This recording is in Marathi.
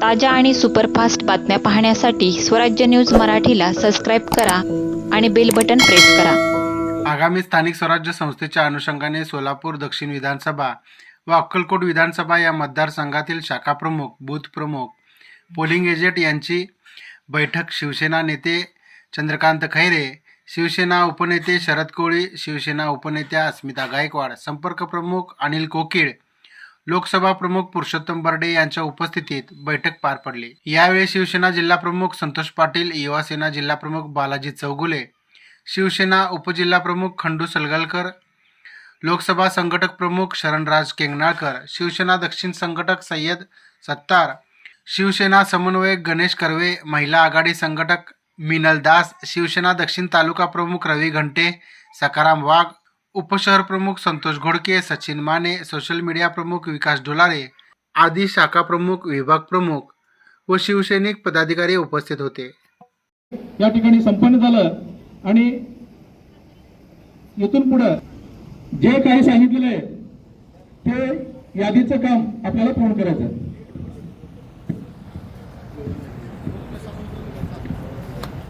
ताज्या आणि सुपरफास्ट बातम्या पाहण्यासाठी स्वराज्य न्यूज मराठीला सबस्क्राईब करा आणि बेल बटन प्रेस करा. आगामी स्थानिक स्वराज्य संस्थेच्या अनुषंगाने सोलापूर दक्षिण विधानसभा व अक्कलकोट विधानसभा या मतदारसंघातील शाखा प्रमुख बूथ प्रमुख पोलिंग एजंट यांची बैठक शिवसेना नेते चंद्रकांत खैरे शिवसेना उपनेते शरद कोळी शिवसेना उपनेत्या अस्मिता गायकवाड संपर्क प्रमुख अनिल कोकिळ लोकसभा प्रमुख पुरुषोत्तम बर्डे यांच्या उपस्थितीत बैठक पार पडली. यावेळी शिवसेना जिल्हा प्रमुख संतोष पाटील युवासेना जिल्हा प्रमुख बालाजी चौगुले शिवसेना उपजिल्हा प्रमुख खंडू सलगलकर लोकसभा संघटक प्रमुख शरणराज केंगनाळकर शिवसेना दक्षिण संघटक सय्यद सत्तार शिवसेना समन्वयक गणेश कर्वे महिला आघाडी संघटक मिनल दास शिवसेना दक्षिण तालुका प्रमुख रवी घंटे सकाराम वाघ उपशहर प्रमुख संतोष घोडके सचिन माने सोशल मीडिया प्रमुख विकास डोलारे आदी शाखा प्रमुख विभाग प्रमुख व शिवसैनिक पदाधिकारी उपस्थित होते या ठिकाणी संपन्न झालं आणि इथून पुढं जे काही सांगितलेलं आहे ते यादीचं काम आपल्याला पूर्ण करायचं आहे.